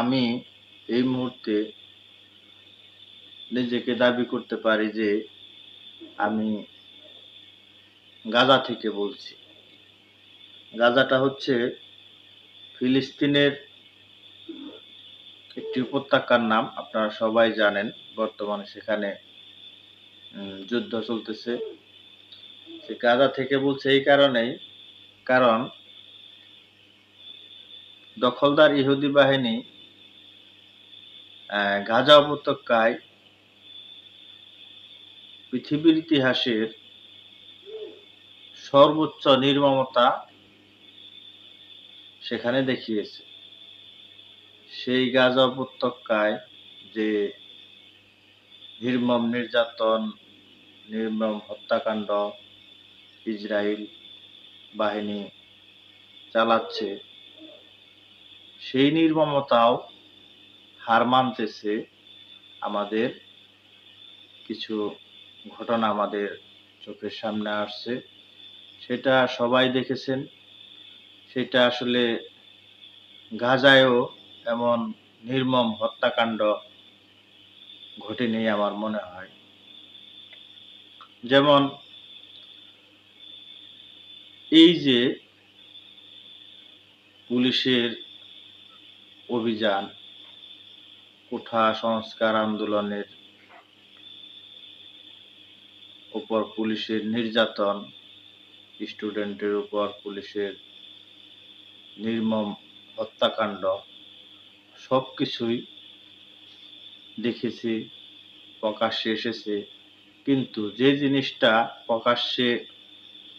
আমি এই মুহূর্তে নিজেকে দাবি করতে পারি যে আমি গাজা থেকে বলছি। গাজাটা হচ্ছে ফিলিস্তিনের একটি উপত্যকার নাম, আপনারা সবাই জানেন, বর্তমানে সেখানে যুদ্ধ চলতেছে। সে গাজা থেকে বলছে এই কারণেই, কারণ দখলদার ইহুদি বাহিনী গাজা উপত্যকায় পৃথিবীর ইতিহাসের সর্বোচ্চ নির্মমতা সেখানে দেখিয়েছে। সেই গাজা উপত্যকায় যে নির্মম নির্যাতন, নির্মম হত্যাকাণ্ড ইসরায়েল বাহিনী চালাচ্ছে, সেই নির্মমতাও হার মানতেছে, আমাদের কিছু ঘটনা আমাদের চোখের সামনে আসছে। সেটা সবাই দেখেছেন। সেটা আসলে গাজায়ও এমন নির্মম হত্যাকাণ্ড ঘটেনি আমার মনে হয়। যেমন এই যে পুলিশের অভিযান কোঠা সংস্কার আন্দোলনের উপর পুলিশের নির্যাতন, স্টুডেন্টের উপর পুলিশের নির্মম হত্যাকাণ্ড সব কিছুই দেখেছি, প্রকাশ্যে এসেছে। কিন্তু যে জিনিসটা প্রকাশ্যে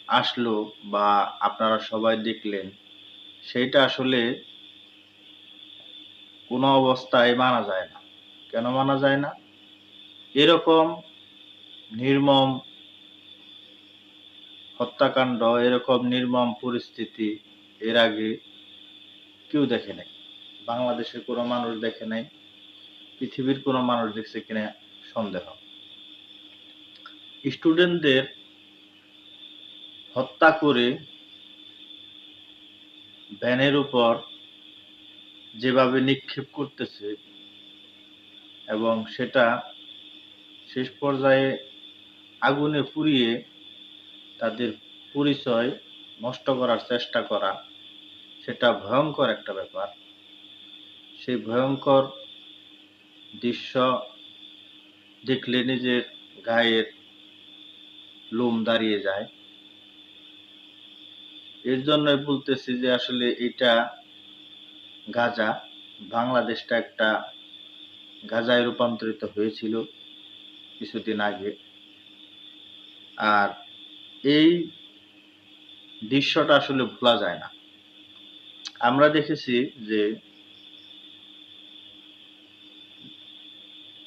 আসলো বা আপনারা সবাই দেখলেন সেইটা আসলে কোনো অবস্থায় মানা যায় না। কেন মানা যায় না? এরকম নির্মম হত্যাকাণ্ড, এরকম নির্মম পরিস্থিতি এর আগে কেউ দেখে নাই। বাংলাদেশের কোনো মানুষ দেখে নাই, পৃথিবীর কোনো মানুষ দেখছে কিনা সন্দেহ। স্টুডেন্টদের হত্যা করে ভ্যানের উপর যেভাবে নিক্ষেপ করতেছে এবং সেটা শেষ পর্যায়ে আগুনে পুড়িয়ে তাদের পরিচয় নষ্ট করার চেষ্টা করা, সেটা ভয়ঙ্কর একটা ব্যাপার। সেই ভয়ঙ্কর দৃশ্য দেখলে নিজের গায়ের লোম দাঁড়িয়ে যায়। এর জন্যই বলতেছি যে আসলে এটা গাজা বাংলাদেশটা একটা গাজায় রূপান্তরিত হয়েছিল কিছুদিন আগে। আর এই দৃশ্যটা আসলে ভোলা যায় না। আমরা দেখেছি যে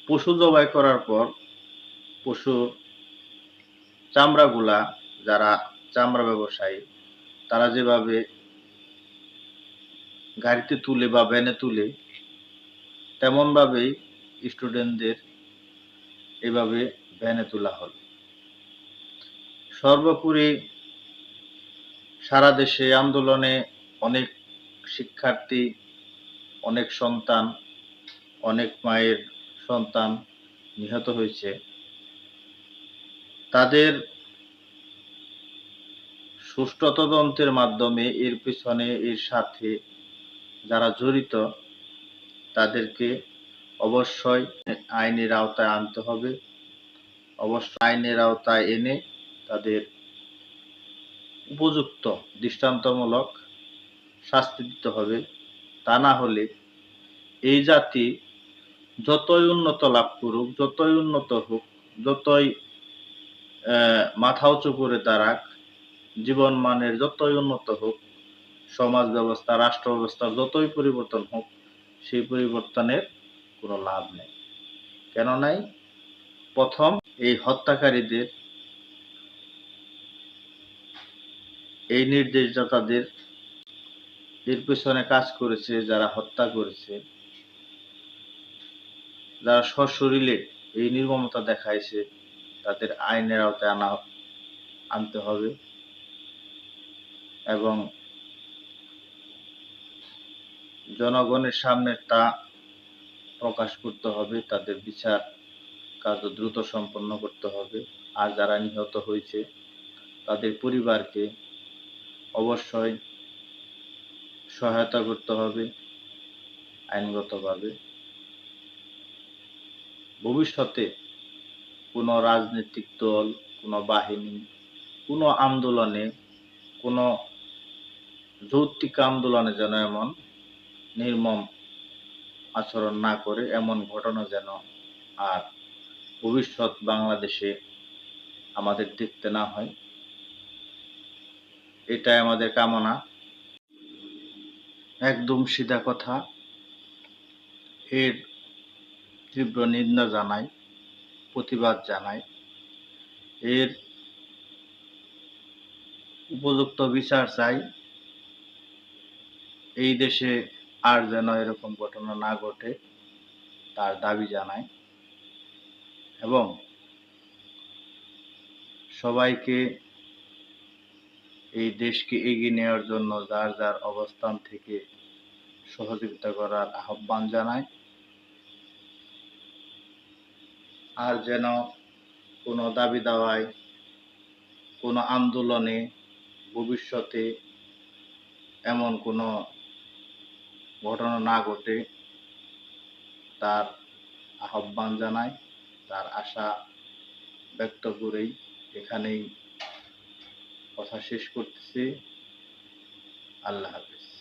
পশু জবাই করার পর পশুর চামড়াগুলা, যারা চামড়া ব্যবসায়ী, তারা যেভাবে গাড়িতে তুলে বা ভ্যানে তুলে তেমনভাবেই স্টুডেন্টদের এভাবে ভ্যানে তোলা হল। সর্বোপরি সারা দেশে আন্দোলনে অনেক শিক্ষার্থী, অনেক সন্তান, অনেক মায়ের সন্তান নিহত হয়েছে। তাদের সুষ্ঠু তদন্তের মাধ্যমে এর পিছনে, এর সাথে যারা জড়িত, তাদেরকে অবশ্যই আইনের আওতায় আনতে হবে। অবশ্য আইনের আওতায় এনে তাদের উপযুক্ত দৃষ্টান্তমূলক শাস্তি দিতে হবে। তা না হলে এই জাতি যতই উন্নত লাভ করুক, যতই উন্নত হোক, যতই মাথা উঁচু করে দাঁড়াক, জীবন মানের যতই উন্নত হোক সমাজ ব্যবস্থা, রাষ্ট্র ব্যবস্থা যতই পরিবর্তন হোক, সেই পরিবর্তনের কোনো লাভ নেই। কেন নাই? প্রথম, এই হত্যাকারীদের, এই নির্দেশদাতাদের এর পেছনে কাজ করেছে, যারা হত্যা করেছে, যারা সশরীরে এই নির্মমতা দেখাইছে, তাদের আইনের আওতায় আনা, আনতে হবে এবং জনগণের সামনে তা প্রকাশ করতে হবে, তাদের বিচার কার্য দ্রুত সম্পন্ন করতে হবে। আর যারা নিহত হয়েছে, তাদের পরিবারকে অবশ্যই সহায়তা করতে হবে আইনগতভাবে। ভবিষ্যতে কোনো রাজনৈতিক দল, কোনো বাহিনী, কোনো আন্দোলনে, কোনো যৌক্তিক আন্দোলনে যেন এমন নির্মম আচরণ না করে এমন ঘটনা যেন আর ভবিষ্যৎ বাংলাদেশে আমাদের দেখতে না হয়। এটাই আমাদের কামনা। একদম সিধা কথা। এর তীব্র নিন্দা জানাই, প্রতিবাদ জানাই। এর উপযুক্ত বিচার চাই। এই দেশে আর যেন এরকম ঘটনা না ঘটে, তার দাবি জানায় এবং সবাইকে এই দেশকে এগিয়ে নেওয়ার জন্য যার যার অবস্থান থেকে সহযোগিতা করার আহ্বান জানায় আর যেন কোনো দাবি দাওয়ায়, কোনো আন্দোলনে ভবিষ্যতে এমন কোনো ঘটনা না ঘটে তার আহ্বান জানাই, তার আশা ব্যক্ত করেই এখানেই কথা শেষ করতেছি। আল্লাহ হাফিজ।